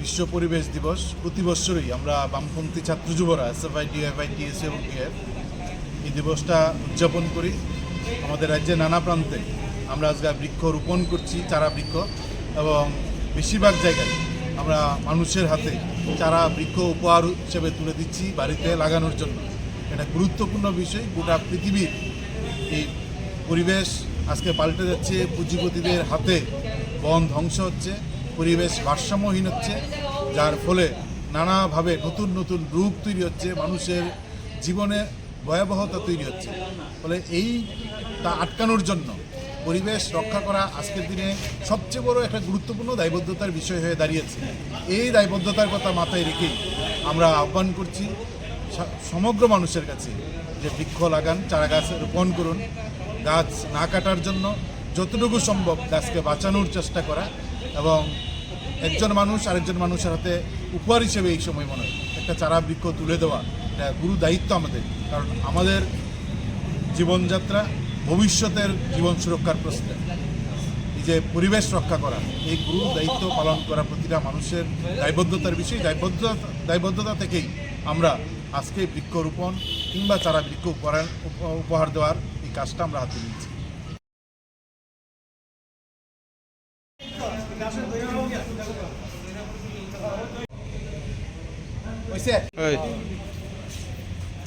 বিশ্ব পরিবেশ দিবস। প্রতি বছরই আমরা বামপন্থী ছাত্র যুবরা এসএফআই ডিএফআই টিএস এবং টিএফ এই দিবসটা উদযাপন করি। আমাদের রাজ্যের নানা প্রান্তে আমরা আজকে বৃক্ষ রোপণ করছি, চারা বৃক্ষ, এবং বেশিরভাগ জায়গায় আমরা মানুষের হাতে চারা বৃক্ষ উপহার হিসেবে তুলে দিচ্ছি বাড়িতে লাগানোর জন্য। এটা গুরুত্বপূর্ণ বিষয়, গোটা পৃথিবীর এই পরিবেশ আজকে পাল্টে যাচ্ছে, পুঁজিপতিদের হাতে বন ধ্বংস হচ্ছে, পরিবেশ ভারসাম্যহীন হচ্ছে, যার ফলে নানাভাবে নতুন নতুন রূপ তৈরি হচ্ছে মানুষের জীবনে। ভয়াবহতা তৈরি হচ্ছে। ফলে এই তা আটকানোর জন্য পরিবেশ রক্ষা করা আজকের দিনে সবচেয়ে বড় একটা গুরুত্বপূর্ণ দায়বদ্ধতার বিষয় হয়ে দাঁড়িয়েছে। এই দায়বদ্ধতার কথা মাথায় রেখেই আমরা আহ্বান করছি সমগ্র মানুষের কাছে যে বৃক্ষ লাগান চারা গাছ রোপণ করুন, গাছ না কাটার জন্য যতটুকু সম্ভব গাছকে বাঁচানোর চেষ্টা করা এবং একজন মানুষ আরেকজন মানুষের হাতে উপহার হিসেবে এই সময় মনে হয় একটা চারা বৃক্ষ তুলে দেওয়া এটা গুরু দায়িত্ব আমাদের। কারণ আমাদের জীবনযাত্রা ভবিষ্যতের জীবন সুরক্ষার প্রশ্নে। এই যে পরিবেশ রক্ষা করা, এই গুরু দায়িত্ব পালন করা প্রতিটা মানুষের দায়বদ্ধতার বিষয়। দায়বদ্ধতা দায়বদ্ধতা থেকেই আমরা আজকে বৃক্ষরোপণ কিংবা চারা বৃক্ষ উপহার উপহার দেওয়ার এই কাজটা আমরা হাতে নিচ্ছি হয়েছে এই আগে ওই সিধা করে আমাদের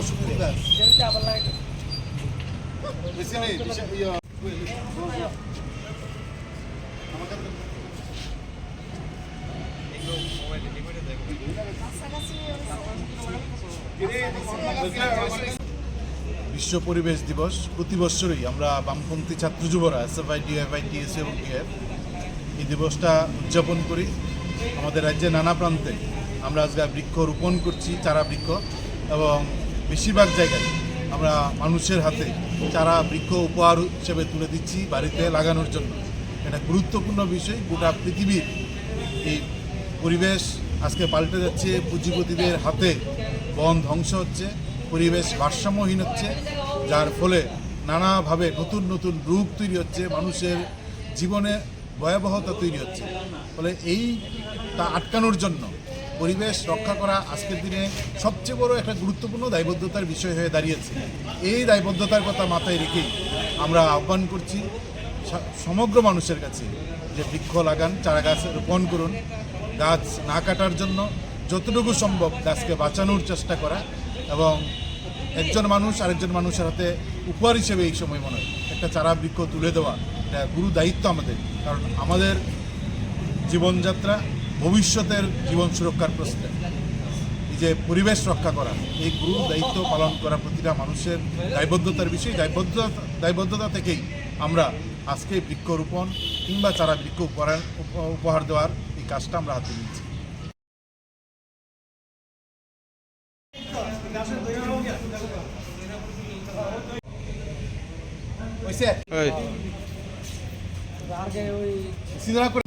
অসুবিধা। বেশি নেই বিশ্ব পরিবেশ দিবস। প্রতি বছরই আমরা বামপন্থী ছাত্র যুবরা এসএফআই ডিএফআই টিএস এবং এই দিবসটা উদযাপন করি। আমাদের রাজ্যের নানা প্রান্তে। আমরা আজকে বৃক্ষ রোপণ করছি, চারা বৃক্ষ, এবং বেশিরভাগ জায়গায় আমরা মানুষের হাতে চারা বৃক্ষ উপহার হিসেবে তুলে দিচ্ছি বাড়িতে লাগানোর জন্য। এটা গুরুত্বপূর্ণ বিষয়, গোটা পৃথিবীর এই পরিবেশ আজকে পাল্টে যাচ্ছে, পুঁজিপতিদের হাতে বন ধ্বংস হচ্ছে, পরিবেশ ভারসাম্যহীন হচ্ছে, যার ফলে নানাভাবে নতুন নতুন রূপ তৈরি হচ্ছে, মানুষের জীবনে ভয়াবহতা তৈরি হচ্ছে। ফলে এই তা আটকানোর জন্য পরিবেশ রক্ষা করা আজকের দিনে সবচেয়ে বড় একটা গুরুত্বপূর্ণ দায়বদ্ধতার বিষয় হয়ে দাঁড়িয়েছে। এই দায়বদ্ধতার কথা মাথায় রেখেই আমরা আহ্বান করছি সমগ্র মানুষের কাছে যে বৃক্ষ লাগান চারা গাছ রোপণ করুন, গাছ না কাটার জন্য যতটুকু সম্ভব গাছকে বাঁচানোর চেষ্টা করা এবং একজন মানুষ আরেকজন মানুষের হাতে উপহার হিসেবে এই সময় মনে হয় একটা চারা বৃক্ষ তুলে দেওয়া এটা গুরু দায়িত্ব আমাদের। কারণ আমাদের জীবনযাত্রা ভবিষ্যতের জীবন সুরক্ষার প্রশ্নে। এই যে পরিবেশ রক্ষা করা এই গুরু দায়িত্ব পালন করা প্রতিটা মানুষের দায়বদ্ধতার বিষয়। দায়বদ্ধতা দায়বদ্ধতা থেকেই আমরা আজকে বৃক্ষরোপণ কিংবা চারা বৃক্ষ উপহার উপ- উপহার দেওয়ার এই কাজটা আমরা হাতে ওই সিধা করে